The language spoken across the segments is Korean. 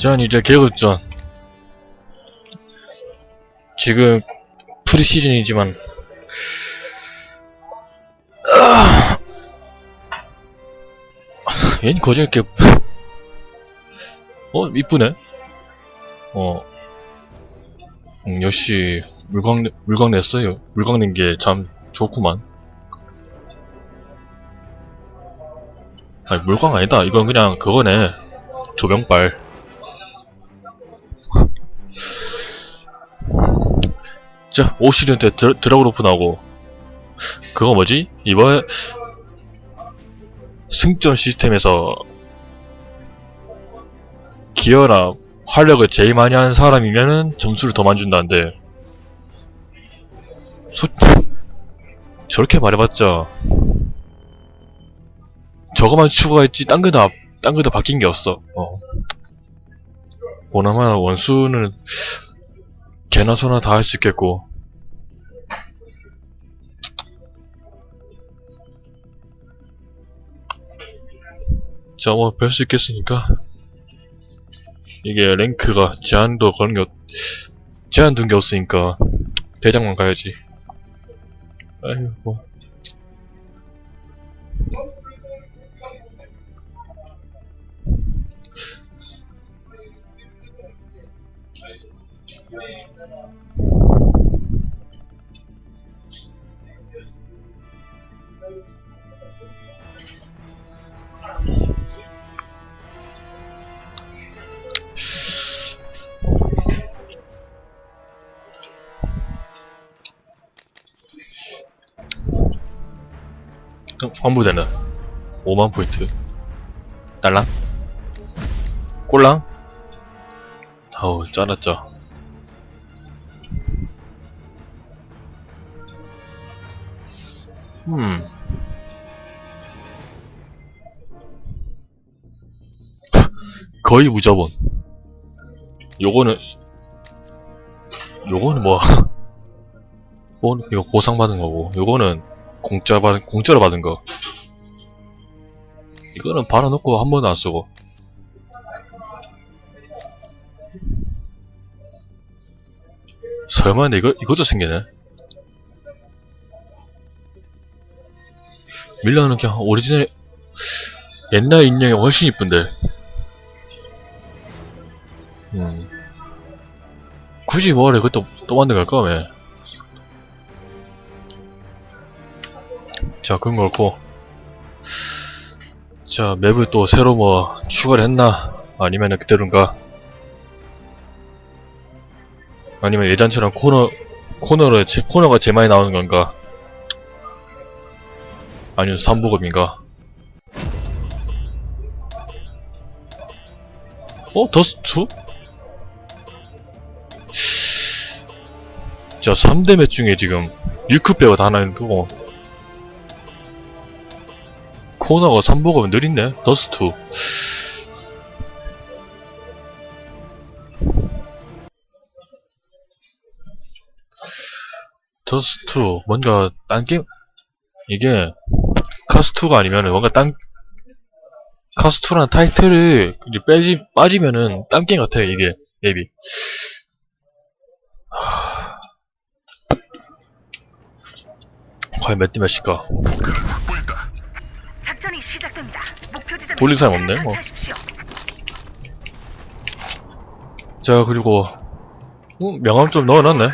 전 이제 개그전. 지금 프리시즌이지만 아! 얘는 거저 이렇게 어 이쁘네. 어 음, 역시 물광 물광 냈어요. 물광 낸 게 참 좋구만. 아니 물광 아니다. 이건 그냥 그거네. 조명 빨. 자, 5시즌 때 드, 드라곤 오픈하고 그거 뭐지? 이번 승전 시스템에서 기어나 활력을 제일 많이 하는 사람이면은 점수를 더 많이 준다는데 소... 저렇게 말해봤자 저거만 추가했지 딴 거다 딴 거다 바뀐 게 없어 어. 보나마나 원수는 개나 소나 다 할 수 있겠고 자, 뭐, 뵐 수 있겠으니까. 이게 랭크가 제한도 그런 게, 없- 제한 둔 게 없으니까, 대장만 가야지. 아이고, 뭐. 환부되는 5만 포인트. 딸랑? 꼴랑? 아우, 짜랐죠. 음. 거의 무자본. 요거는, 요거는 뭐, 뭐, 이거 보상받은 거고, 요거는 공짜 받은, 공짜로 받은 거. 이거는 팔아놓고 한 번도 안 쓰고. 설마 이거, 이것도 생기네? 밀라는 그냥 오리지널, 옛날 인형이 훨씬 이쁜데. 음. 굳이 뭐래, 그것도 또 만들어 갈까, 왜? 자, 그건 그렇고. 자, 맵을 또 새로 뭐 추가를 했나? 아니면 그대로인가? 아니면 예전처럼 코너, 코너를, 제, 코너가 제일 많이 나오는 건가? 아니면 3부급인가? 어? 더스트? 자, 3대 맵 중에 지금 6급 배가 다 나는 그거 코너가 3보급은 느린데? 더스트. 더스트, 뭔가, 딴 게임, 이게, 카스2가 아니면은 뭔가 딴, 카스2라는 타이틀을 이제 빼지, 빠지면은 딴 게임 같아, 이게, 앱이. 하... 과연 몇 대 몇일까? 작전이 시작됩니다. 목표 지점 돌릴 사람 없네, 뭐. 자, 그리고, 어, 명함 좀 넣어놨네.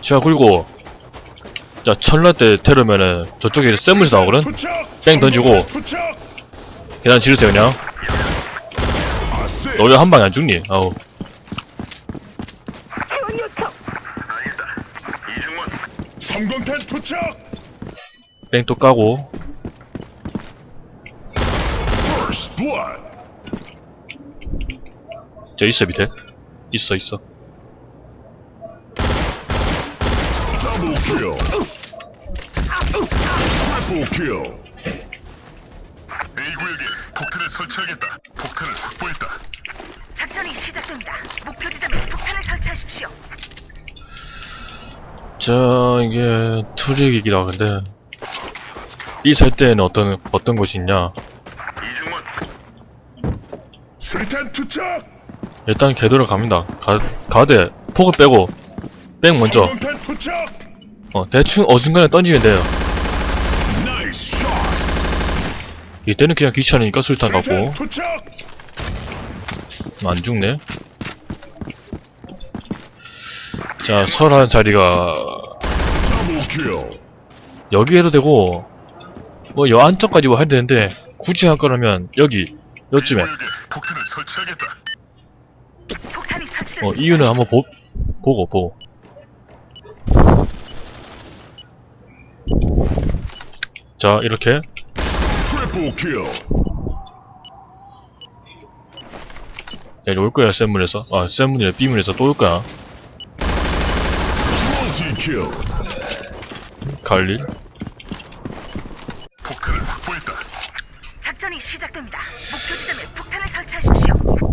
자, 그리고, 자, 천라 때 테러면은 저쪽에 쌤물이 나오거든? 뺑 던지고, 계단 지르세요, 그냥. 너 왜 한 방에 안 죽니? 아우. 성광탄 투척! 뺑또 까고. 저 있어, 밑에. 있어, 있어. Double kill! Triple kill! A 구역에 폭탄을 설치하겠다. 폭탄을 확보했다. 작전이 시작됩니다. 목표 지점에 폭탄을 설치하십시오. 자, 이게, 투릭이기도 한데. 이살 때는 어떤, 어떤 곳이 있냐. 이중원 수리탄 투척. 일단 궤도로 갑니다. 가, 가드, 폭을 빼고, 백 먼저, 투척. 어, 대충 어중간에 던지면 돼요. 나이스 샷. 이때는 그냥 귀찮으니까 술탄 수리탄 갖고, 투척. 안 죽네. 자, 설한 자리가, 더블 킬. 여기 해도 되고, 뭐, 여 안쪽까지 뭐 해도 되는데, 굳이 할 거라면, 여기, 구역에 폭탄을 설치하겠다. 폭탄이. 어, 이유는 한번 보, 보고, 보고. 자, 이렇게. 트리플 킬. 야, 이제 올 거야, 쌤문에서. 아, 쌤문이래, B문에서 또 올 거야. 멀티 킬. 갈릴.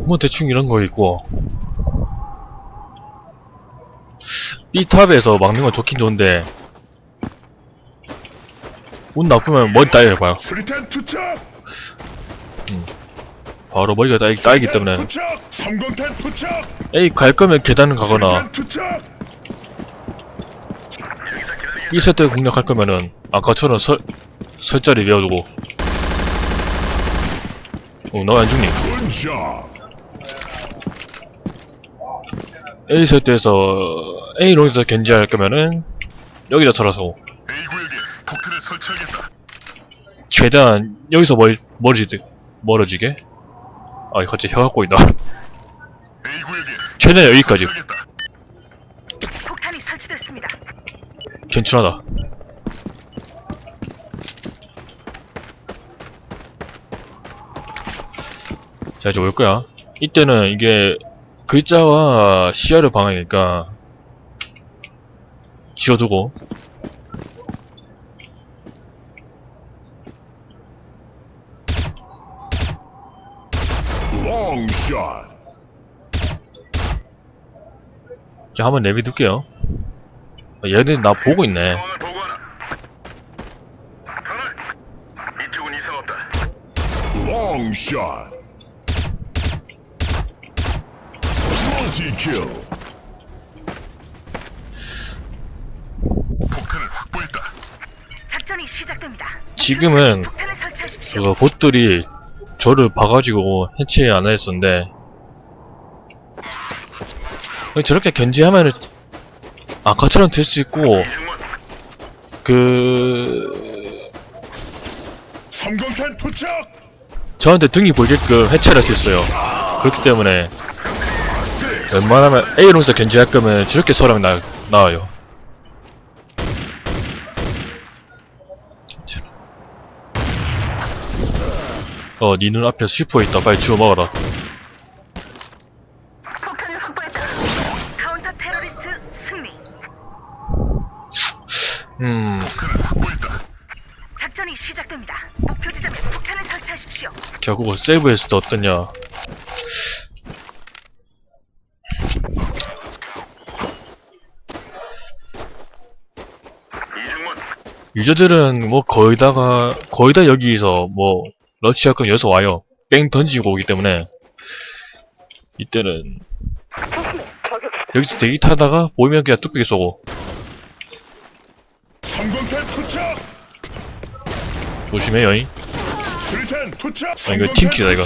뭐, 대충 이런 거 있고. B탑에서 막는 건 좋긴 좋은데, 운 나쁘면 머리 따이해봐요. 수리탄 투척. 바로 머리가 따이, 따이기 때문에. A 갈 거면 계단을 가거나. 이 세트 공략할 거면은, 아까처럼 설, 설자리 외워두고. 어, 너안 죽니? 굿잡. A 세트에서, A 롱에서 견제할 거면은, 여기다 설어서, A 구역에 폭탄을 설치하겠다. 최대한, 여기서 멀, 멀어지게, 멀어지게? 아, 갑자기 혀가 꼬인다. A 구역에 최대한 여기까지. 설치하겠다. 폭탄이 설치됐습니다. 괜찮하다. 자, 이제 올 거야. 이때는 이게 글자와 시야를 방해니까 지워두고. 자, 한번 내비둘게요. 아, 얘들 나 보고 있네. 상황을 보고하라. 하나. 이쪽은 이상 없다. 롱 샷. 멀티 킬. 폭탄을 확보했다. 작전이 시작됩니다. 지금은 폭탄을 설치하십시오. 그거봇들이 저를 봐가지고 해체 안 했었는데 저렇게 견제하면은 아까처럼 될 수 있고 그 투척. 저한테 등이 보이게끔 해체를 할 수 있어요 그렇기 때문에. 웬만하면 A롱에서 견제할 거면 저렇게 서라면 나, 나와요 어, 니 눈 앞에 슈퍼 있다. 빨리 주워 먹어라. 음. 작전이 시작됩니다. 목표 지점에 폭탄을 설치하십시오. 결국 세이브했을 때 어떠냐. 이중문 유저들은 뭐 거의 다가, 거의 다 여기서 뭐, 러시아 건 여기서 와요. 뺑 던지고 오기 때문에. 이때는, 여기서 대기 타다가 보이면 그냥 뚝배기 쏘고. 조심해요, 잉. 아, 이거 팀키다, 이거.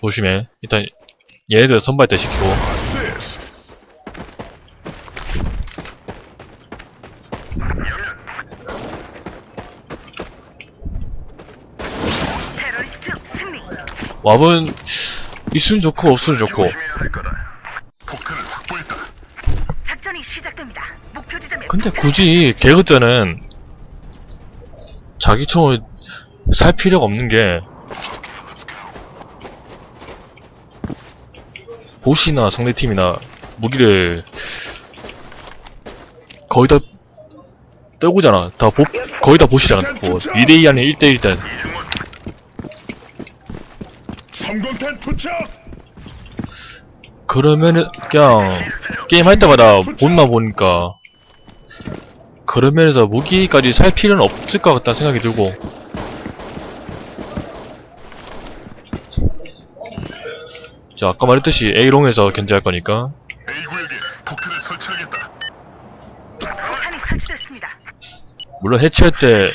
조심해. 일단, 얘네들 선발 때 시키고. 아시스트. 테러리스트 승리. 왑은, 있으면 좋고, 없으면 좋고. 근데 굳이 개그자는 자기 총을 살 필요가 없는 게 보시나 상대팀이나 무기를 거의 다 떨고잖아. 다 보, 거의 다 보시잖아. 뭐 2대2 아니면 1대1 때 성공탄 투척. 그러면은 그냥 게임 할 때마다 못만 보니까 그런 면에서 무기까지 살 필요는 없을 것 같다는 생각이 들고. 자 아까 말했듯이 A롱에서 견제할 거니까. 물론 해체할 때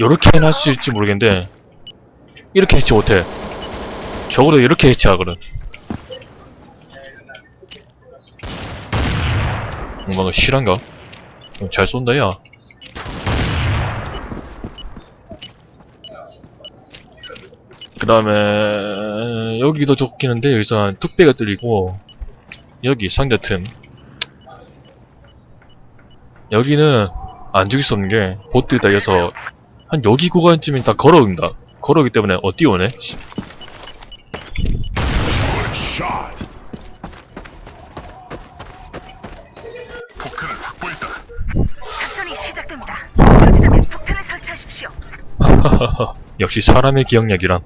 요렇게 할 수 있을지 모르겠는데 이렇게 해체 못해. 적어도 이렇게 해체하거든. 뭔가 실한가? 어, 잘 쏜다, 야. 그 다음에, 여기도 좋긴 한데, 여기서 한 뚝배가 뚫리고, 여기 상대 틈. 여기는, 안 죽일 수 없는 게, 보트 달려서, 한 여기 구간쯤엔 다 걸어온다. 걸어오기 때문에, 어, 뛰어오네? 역시 사람의 기억력이란.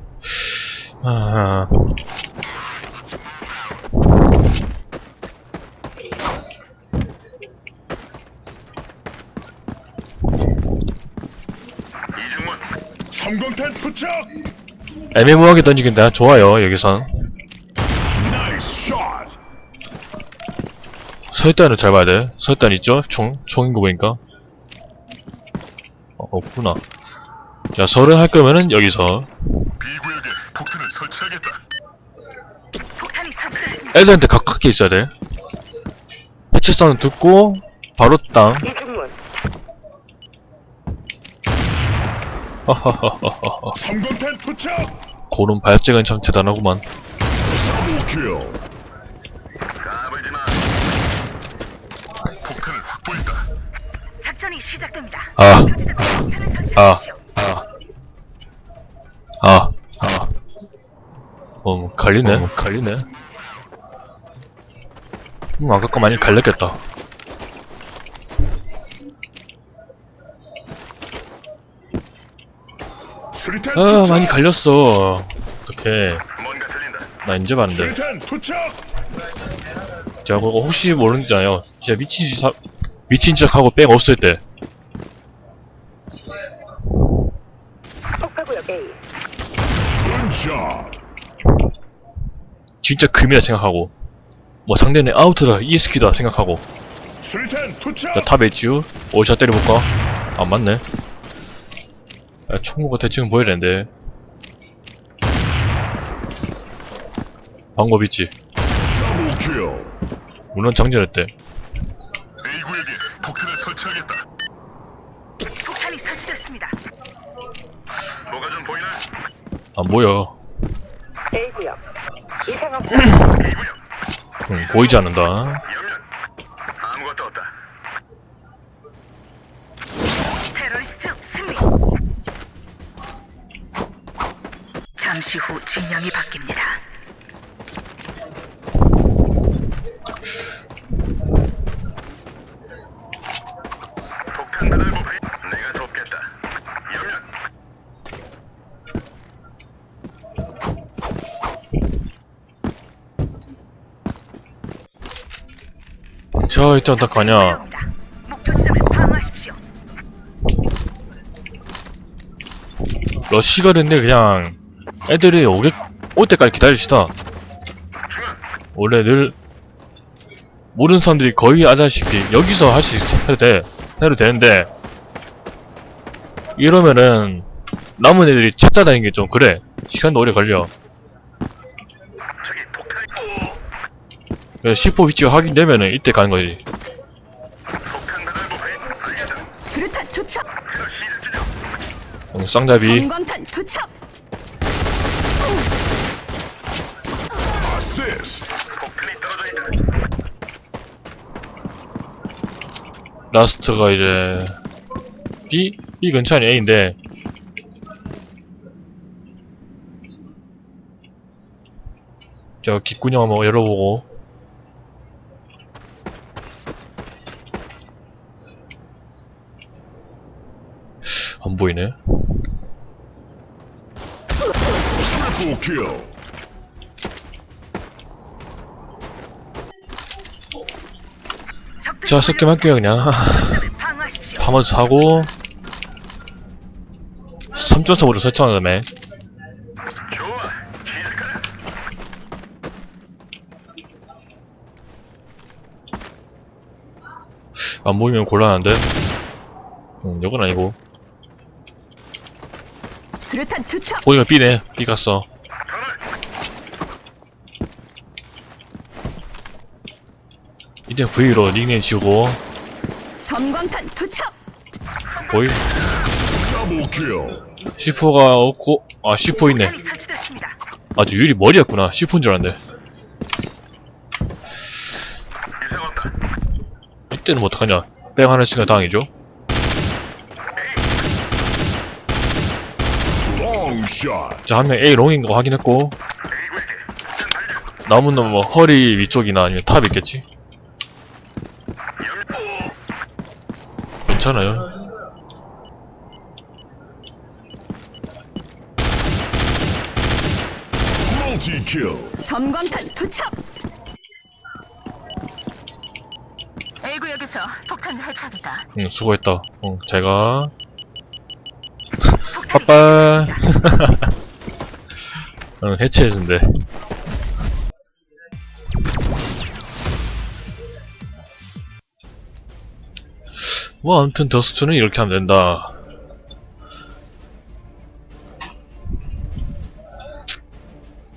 아. 애매모호하게 던지긴 다 좋아요, 여기선. 설단을 잘 봐야 돼. 설단 있죠? 총, 총인 거 보니까. 어, 없구나. 자, 설을 할 거면은 여기서. B 구역에 폭탄을 설치하겠다. 폭탄이 설치됐습니다. 애들한테 가깝게 있어야 돼. 해체 사운드 듣고, 바로 땅. 섬광탄 투척. 고른 발작은 참 대단하구만. Double kill. 까불지 마. 폭탄을 확보했다. 작전이 시작됩니다. 아. 목표 지점에 폭탄을 설치하십시오. 갈리네. 갈리네. 음, 아까 거 많이 갈렸겠다. 아. 많이 갈렸어. 어떡해. 나 이제 봤는데. 제가 그거 혹시 모르는잖아요. 진짜 미친 짓, 하- 미친 짓 하고 뺑 없을 때. Good job. 진짜 금이라 생각하고. 뭐 상대는 아우트다, 이스키다 생각하고. 자, 탑 엣쥬. 오샷 때려볼까? 안 맞네. 아, 총구가 대충 보여야 되는데. 방법 있지. 물론 장전했대. A 구역에 폭탄을 설치하겠다. 폭탄이 설치됐습니다. 뭐가 좀 보이나? 안 보여. A구역. 응, 보이지 않는다. 테러리스트 승리. 잠시 후 진영이 바뀝니다. 폭탄 배달. 내가 돕겠다. 옆면. 자, 일단 어떡하냐. 달려옵니다. 목표 지점을 방어하십시오. 러시가 됐네, 그냥. 애들이 오게, 올 때까지 기다립시다. 원래 늘, 모르는 사람들이 거의 아다시피 여기서 할 수 있어. 해도 돼. 해도 되는데, 이러면은, 남은 애들이 찾아다니는 게 좀 그래. 시간도 오래 걸려. 예, C4 위치가 확인되면은 이때 가는 거지. 수류탄 투척. 어, 쌍잡이. 성광탄 투척. 라스트가 이제 B B 근처 아니 A인데 저 기꾼형 한번 열어보고 안 보이네. 자, 쓸게만 할게요, 그냥. 밤을 사고, 3.45로 설정한 다음에, 안 보이면 곤란한데? 음, 이건 아니고. 수류탄 투척. 보니까 B네. B 갔어. 이제 V로 닉네임 지우고, 섬광탄 투척. 보이? 더블 킬. C4가 없고, 아, C4 있네. 폭탄이 설치됐습니다. 아주 유리 머리였구나. C4인 줄 알았는데. 이때는 뭐 어떡하냐. 뺑 하는 순간 당이죠. 롱 샷. 자, 한 명 A 롱인 거 확인했고, 남은 놈은 뭐 허리 위쪽이나 아니면 탑 있겠지? 괜찮아요. 멀티 킬. 섬광탄 투척. A 구역에서 폭탄 해착이다. 응, 수고했다. 응, 잘 가. 빠빠. 응, 해체해준대. 뭐, 아무튼 더스트는 이렇게 하면 된다.